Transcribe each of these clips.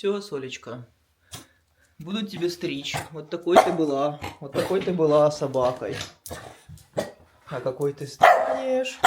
Все, Солечка. Буду тебе стричь. Вот такой ты была. Вот такой ты была собакой. А какой ты станешь?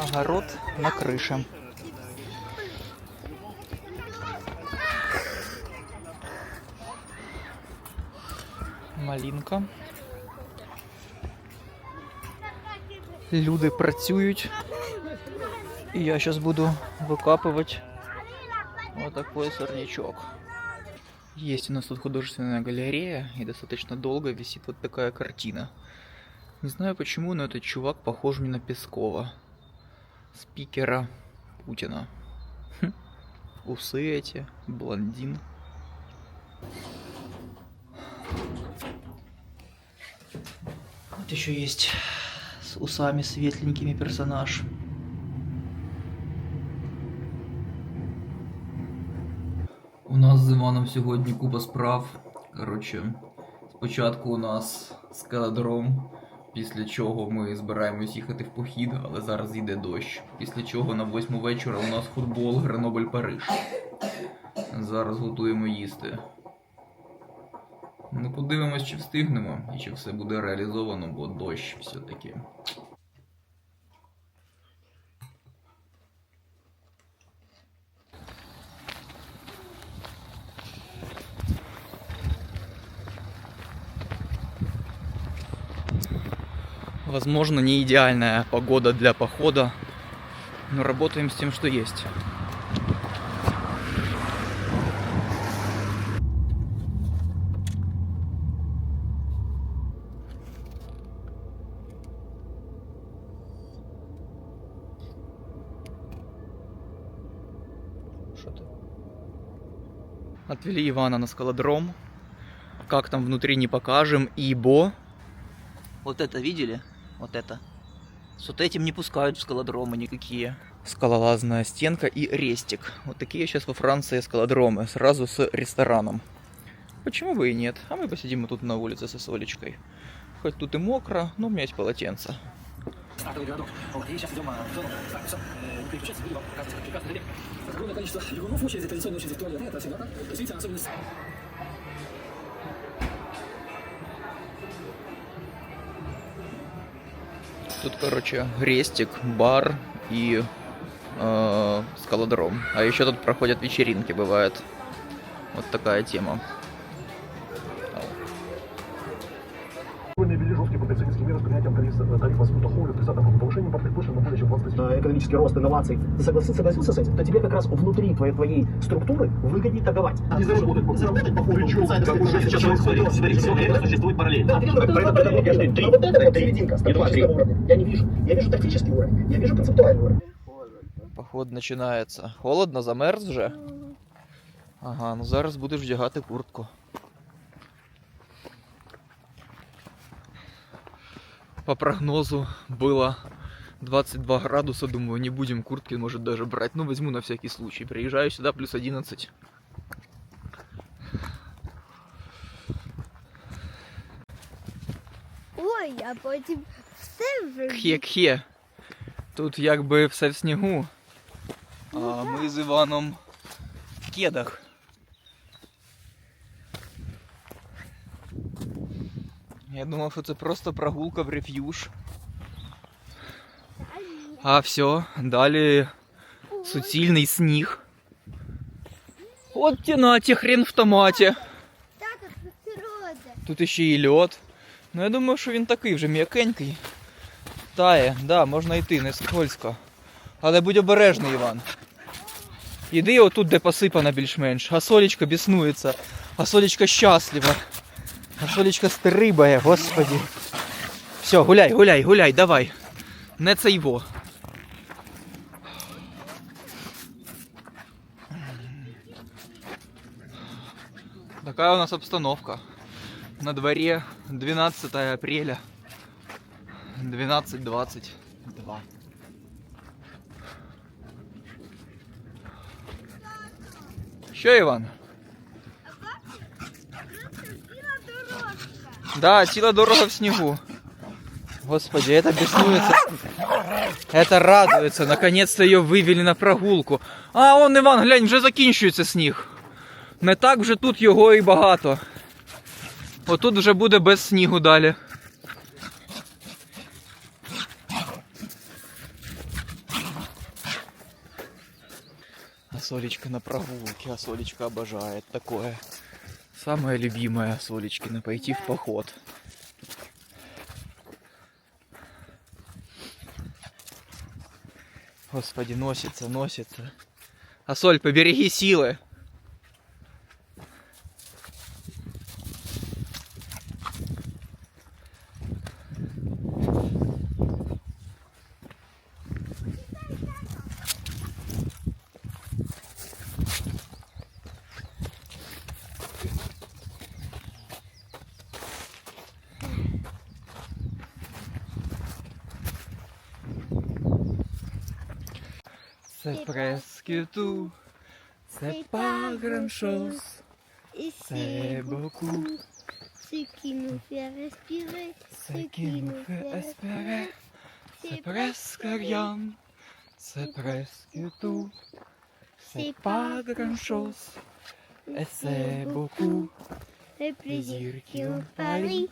Огород на крыше. Малинка. Люди працюють. І я зараз буду викапувати вот такой сорнячок. Есть у нас тут художественная галерея, и достаточно долго висит вот такая картина. Не знаю почему, но этот чувак похож мне на Пескова. Спикера Путина. Хм. Усы эти, блондин. Вот еще есть с усами светленькими персонаж. У нас з Іваном сьогодні купа справ. Коротше, спочатку у нас скалодром, після чого ми збираємось їхати в похід, але зараз йде дощ. Після чого на восьму вечора у нас футбол Гренобль Париж. Зараз готуємо їсти. Ну, подивимось, чи встигнемо і чи все буде реалізовано, бо дощ все-таки. Возможно, не идеальная погода для похода, но работаем с тем, что есть. Отвели Ивана на скалодром. Как там внутри не покажем, ибо... Вот это видели? Вот это. С вот этим не пускают в скалодромы никакие. Скалолазная стенка и рестик. Вот такие сейчас во Франции скалодромы. Сразу с рестораном. Почему бы и нет? А мы посидим и тут на улице со Солечкой. Хоть тут и мокро, но у меня есть полотенце. стартовый городок. Вот, и сейчас идем а, в зону. Так, все, э, не переключайтесь, буду вам показывать, как прекрасно далеко. Огромное количество бегунов, очереди, традиционная очередь в туалет, это всегда так. Видите, особенность Тут, короче, рестик, бар и э, скалодром. А еще тут проходят вечеринки, бывает. Вот такая тема. экономический рост инноваций, ты согласился, согласился с этим, то тебе как раз внутри твоей, твоей структуры выгоднее торговать. Не заработать, заработать по ходу Причем, инсайдерской как уже сейчас информации. происходит, все время существует параллельно. Да, Поэтому это я жду три. А вот это вот Три. серединка, Я думаю, три. стратегического уровня. Я не вижу. Я вижу тактический уровень, я вижу концептуальный уровень. Поход начинається. Холодно, замерз вже? Ага, ну зараз будеш вдягати куртку. По прогнозу было 22 градуса, думаю, не будем куртки, может, даже брать. Ну, возьму на всякий случай. Приезжаю сюда, плюс 11. Ой, а потім все вже. Кхе-кхе. Тут якби все в снігу. А ми з Іваном в кедах. Я думав, що це просто прогулка в реф'юж. А все, далі суцільний сніг. От тінаті, хрен в томаті. Тут ще і льод. Ну я думаю, що він такий вже м'якенький. Тає, да, можна йти, не скользко. Але будь обережний, Іван. Іди отут, де посипано більш-менш. А Солічка біснується. А Солічка щаслива. А Солічка стрибає, господі. Все, гуляй, гуляй, гуляй, давай. Не це його. Такая у нас обстановка. На дворе 12 апреля. 12.22. Що, Іван? Да, ціла дорога в снегу. Господи, это беснуется. Это радуется. Наконец-то ее вывели на прогулку. А, он, Іван, глянь, вже закінчується сніг. Не так вже тут його і багато. Отут вже буде без снігу далі. Солечка на прогулке, а Солечка обожает такое. Самое любимое Солечкина пойти в поход. Господи, носится, носится. А Соль, побереги силы. Chose. Et C'est beaucoup. ce qui nous fait respirer. Ce qui nous fait espérer. C'est presque rien. C'est presque tout. C'est pas grand chose. Et c'est beaucoup. Le plaisir qui nous parie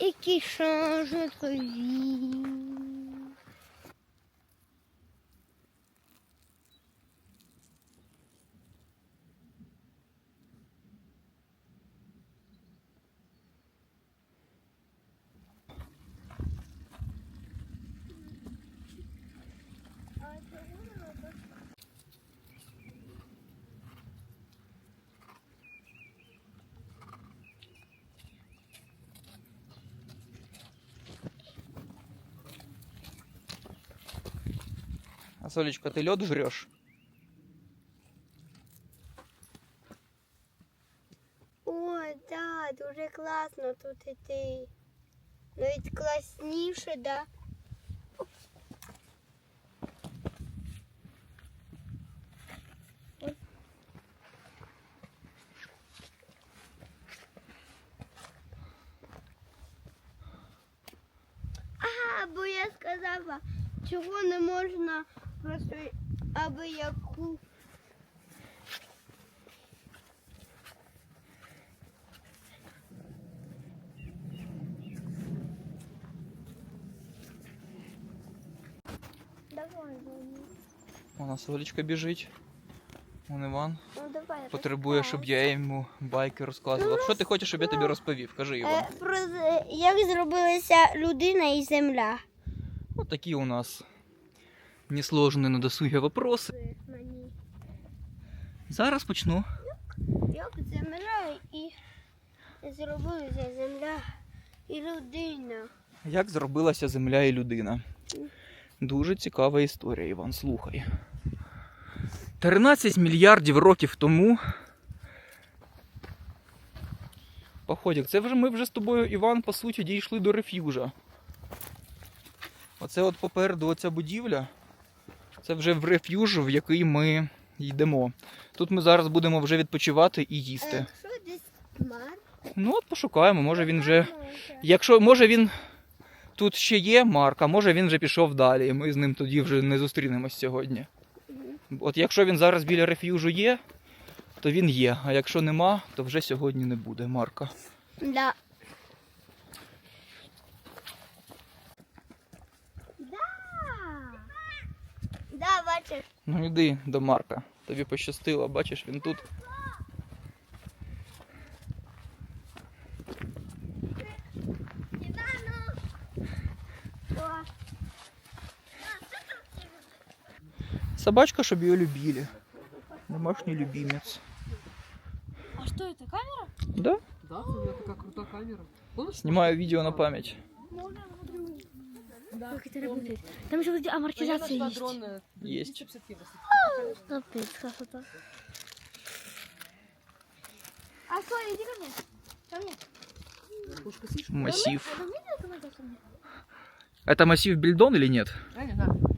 et qui change notre vie. Солечка, ты лед жрешь? Ой, да, дуже класно тут іти. Навіть класніше, да. Аби яку. Давай, Ваня. Вона Солечка біжить. Вон Іван Ну давай. потребує, щоб я йому байки розказував. Що ти хочеш, щоб я тобі розповів? Кажи Іван. Е, про як зробилася людина і земля. Вот такие у нас несложные на досуге вопросы. Зараз почну. Як земля і зробилася земля і людина. Як зробилася земля і людина? Дуже цікава історія, Іван, слухай. 13 мільярдів років тому. Походік, це вже ми вже з тобою, Іван, по суті, дійшли до реф'южа. Оце от попереду оця будівля. Це вже в реф'юж, в який ми йдемо. Тут ми зараз будемо вже відпочивати і їсти. Е, десь хмар? Ну от пошукаємо, може він вже. Якщо може він тут ще є Марк, а може він вже пішов далі, і ми з ним тоді вже не зустрінемось сьогодні. От якщо він зараз біля реф'южу є, то він є. А якщо нема, то вже сьогодні не буде Марка. Да. Да, бачиш. Ну йди до Марка. Тобі пощастило, бачиш, він тут. Собачка, чтобы ее любили. Домашний любимец. А что это, камера? Да? Да, у меня такая крутая камера. Помнишь? Снимаю видео на память. Да, как это работает? Там еще вроде амортизация есть. Патрон, есть. 250 евро. А, красота. А, Соня, иди ко мне. Ко мне. Массив. Это массив Бельдон или нет? Да, не знаю.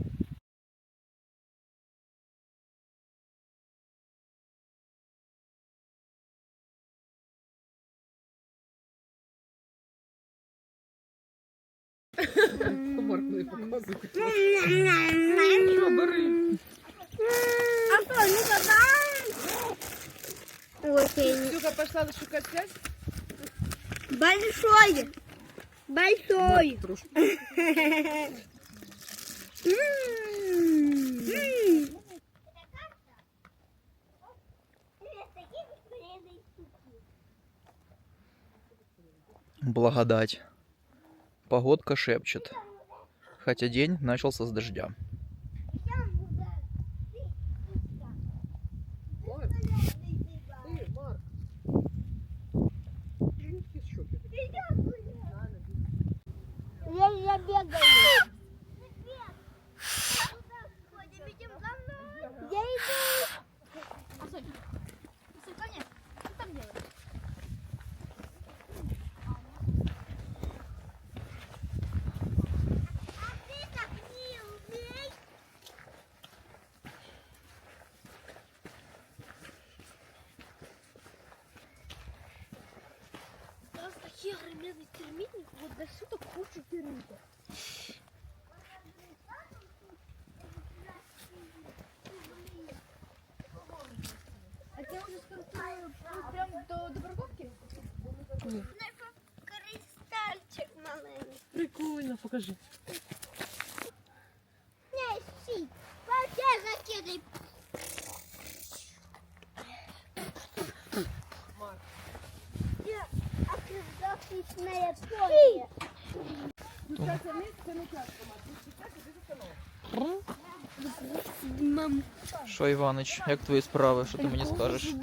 Шукати связь. Большой. Большой. Благодать. Погодка шепчет. Хотя день начался с дождя. пельменник вот до шуток хочет и рыбу. А тебе уже скажу, прям до, до парковки? Кристальчик маленький. Прикольно, покажи. Не, си, вообще закидай оказавшись поле. Що, Іванич, як твої справи? Що ти мені скажеш?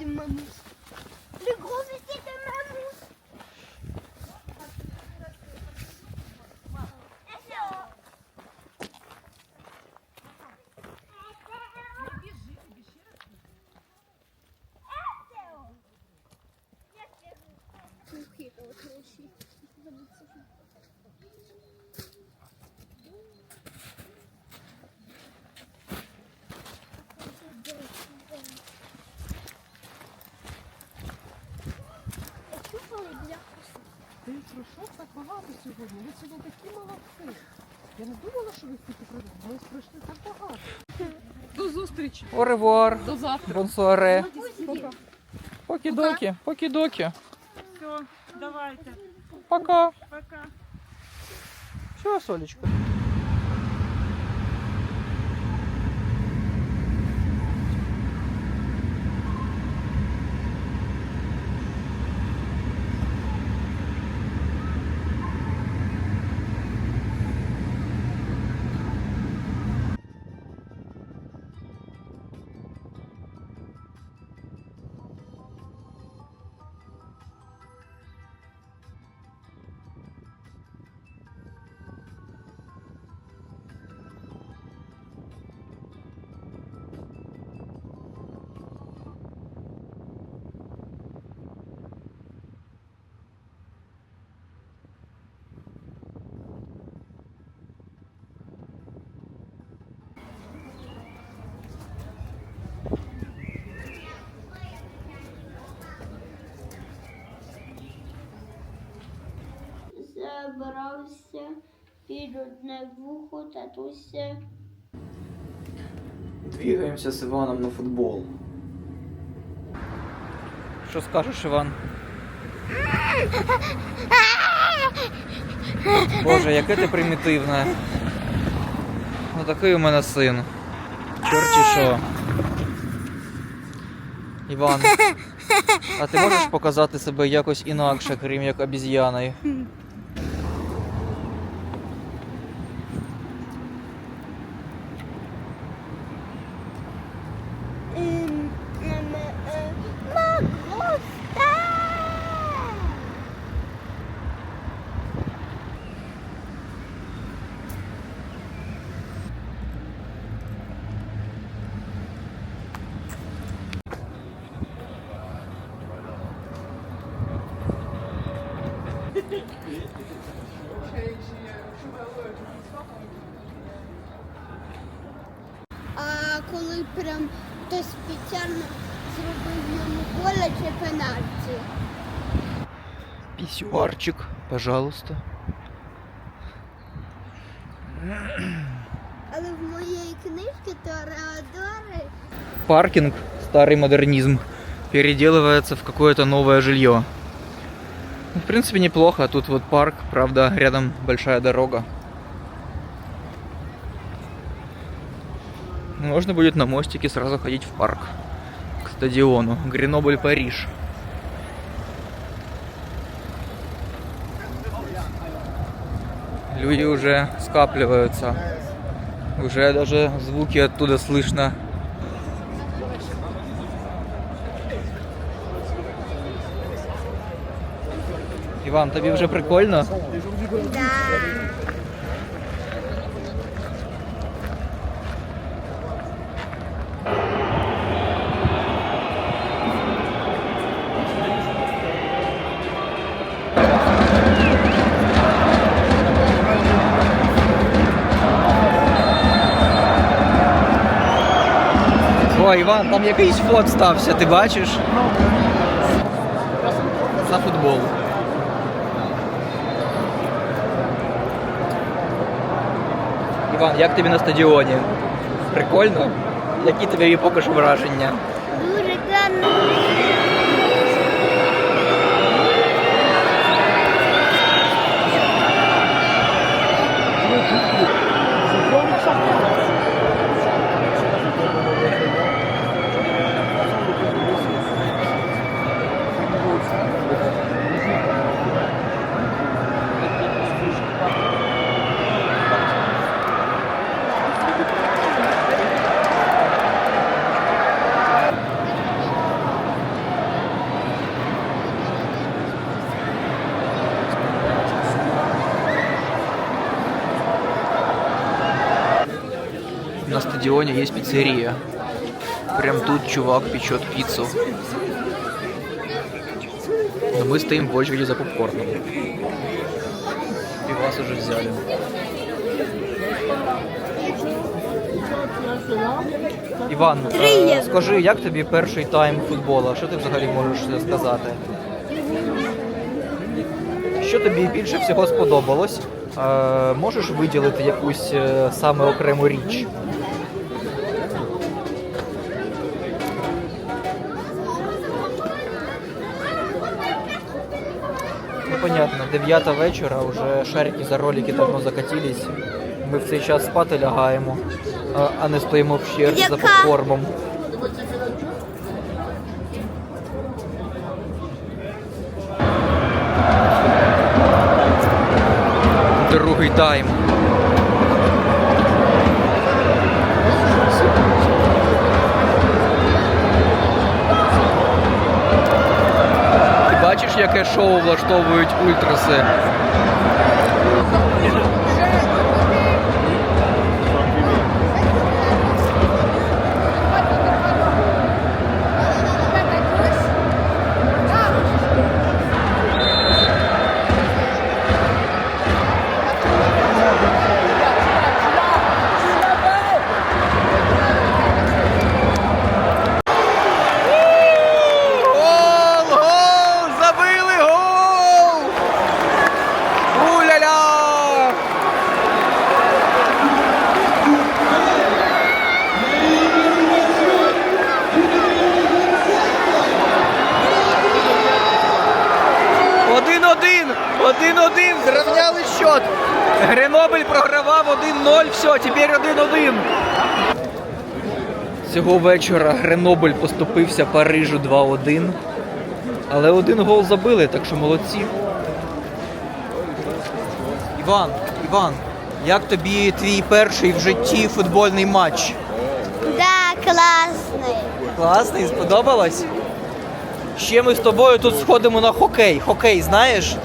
Ти пройшов так багато сьогодні. Ви сьогодні такі молодці. Я не думала, що ви стільки пройдете. Ми пройшли так багато. До зустрічі. Оревуар. До завтра. Бонсуаре. Покидоки. Покидоки. Пока. Пока. Все, Солечка. Під одне вухо татуся. Двигаемся с Иваном на футбол. Що скажеш, Іван? Боже, яке ти примітивне. Ну такий у мене син. Чорті що. Іван. А ти можеш показати себе якось інакше, крім як обіз'яною? А коли прям хтось спеціально зробив йому боляче пенальті. Писюарчик, пожалуйста. Але в моїй книжці Тореадори Паркинг, старый модернизм, переделывается в какое-то новое жилье. Ну, В принципе, неплохо. Тут вот парк, правда, рядом большая дорога. Можно будет на мостике сразу ходить в парк. К стадиону. Гренобль, Париж. Люди уже скапливаются. Уже даже звуки оттуда слышно. Іван, тобі вже прикольно? Да. О, Іван, там якийсь фот стався, ти бачиш? За футбол. Іван, як тобі на стадіоні? Прикольно? Які тобі поки що враження? Дуже гарно. На стадионе есть пиццерия. Прям тут чувак печет пиццу. Но мы стоим в очереди за попкорном. И вас уже взяли. Іван, е, скажи, як тобі перший тайм футбола? Що ти взагалі можеш сказати? Що тобі більше всього сподобалось? Е, можеш виділити якусь е, саме окрему річ? Ну, понятно, 9 вечора, вже шарики за ролики давно закатились. Ми в цей час спати лягаємо, а- не стоїмо в черзі за платформом. Другий тайм. Яке шоу влаштовують ультраси? Програвав 1-0, все, тепер 1-1. Цього вечора Гренобль поступився Парижу 2-1. Але один гол забили, так що молодці. Іван, Іван, як тобі твій перший в житті футбольний матч? Да, класний. Класний, сподобалось? Ще ми з тобою тут сходимо на хокей. Хокей, знаєш?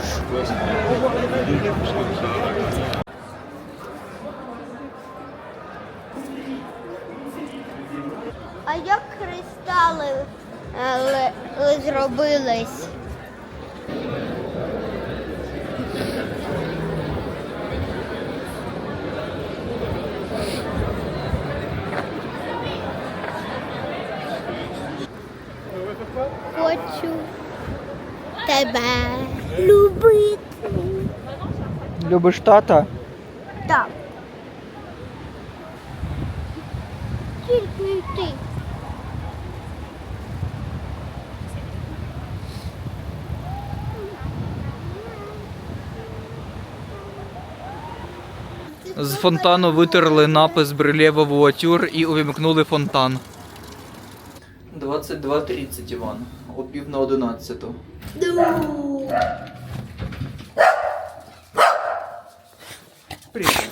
Хочу тебе любити. Любиш тата? З фонтану витерли напис Брилєва Вуатюр і увімкнули фонтан. 22.30, Іван. О пів на одинадцяту. Привіт.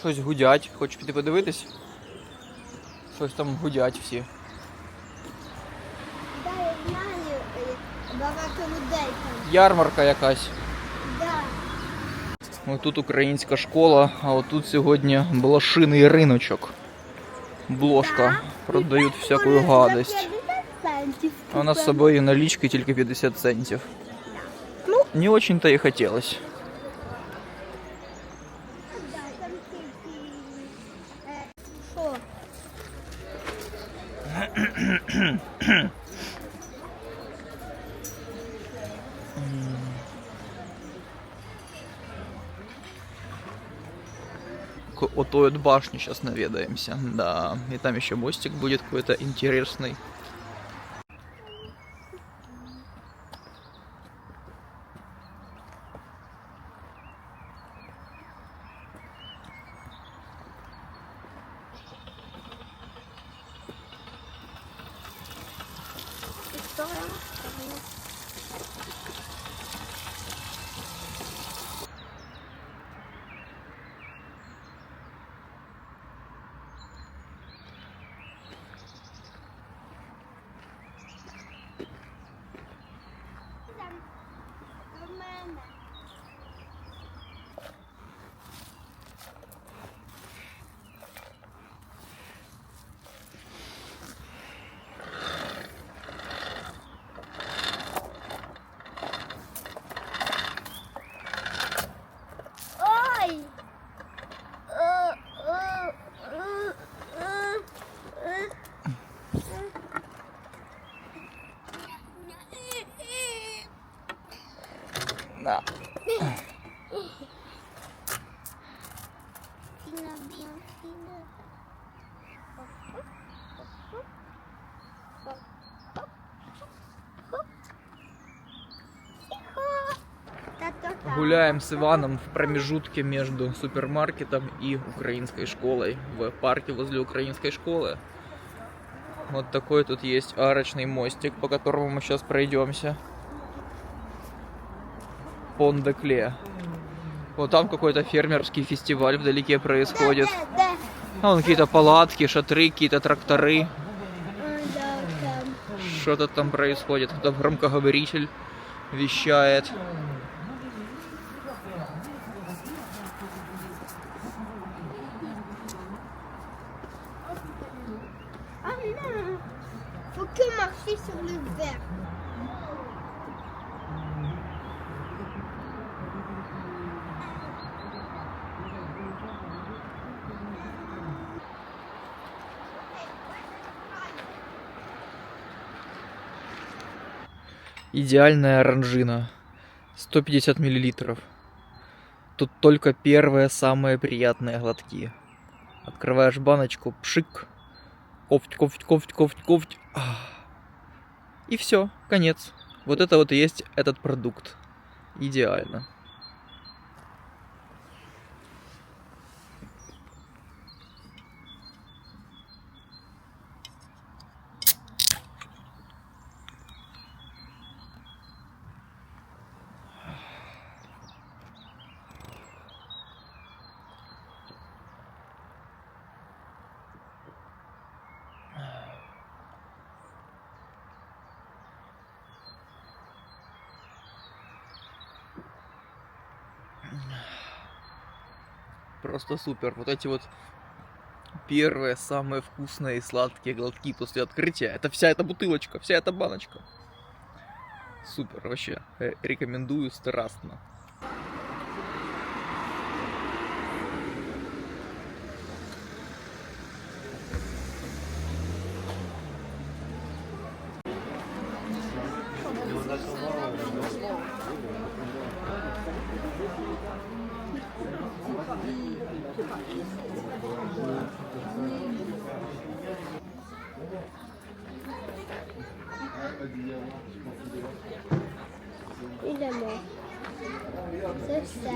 Щось гудять. Хочеш піти подивитись? Щось там гудять всі. Да, я знаю, е, багато людей там. Ярмарка якась. Да. Ось тут українська школа, а отут сьогодні блошиний риночок. Блошка. Продають всяку гадость. А у нас з собою налички тільки 50 центів. Ну, не очень-то и хотелось. Вот башне сейчас наведаемся. Да, и там еще мостик будет какой-то интересный. Гуляем с Иваном в промежутке между супермаркетом и украинской школой. В парке возле украинской школы. Вот такой тут есть арочный мостик, по которому мы сейчас пройдемся. Пондекле. Вот там какой-то фермерский фестиваль вдалеке происходит. А вон какие-то палатки, шатры, какие-то тракторы. Что-то там происходит. Там громкоговоритель вещает. Идеальная оранжина. 150 миллилитров. Тут только первые самые приятные глотки. Открываешь баночку, пшик. Кофть, кофть, кофть, кофть, кофть. Ах. И все, конец. Вот это вот и есть этот продукт. Идеально. Просто супер. Вот эти вот первые самые вкусные и сладкие глотки после открытия. Это вся эта бутылочка, вся эта баночка. Супер, вообще. Э, Рекомендую страстно. Il est mort. C'est ça.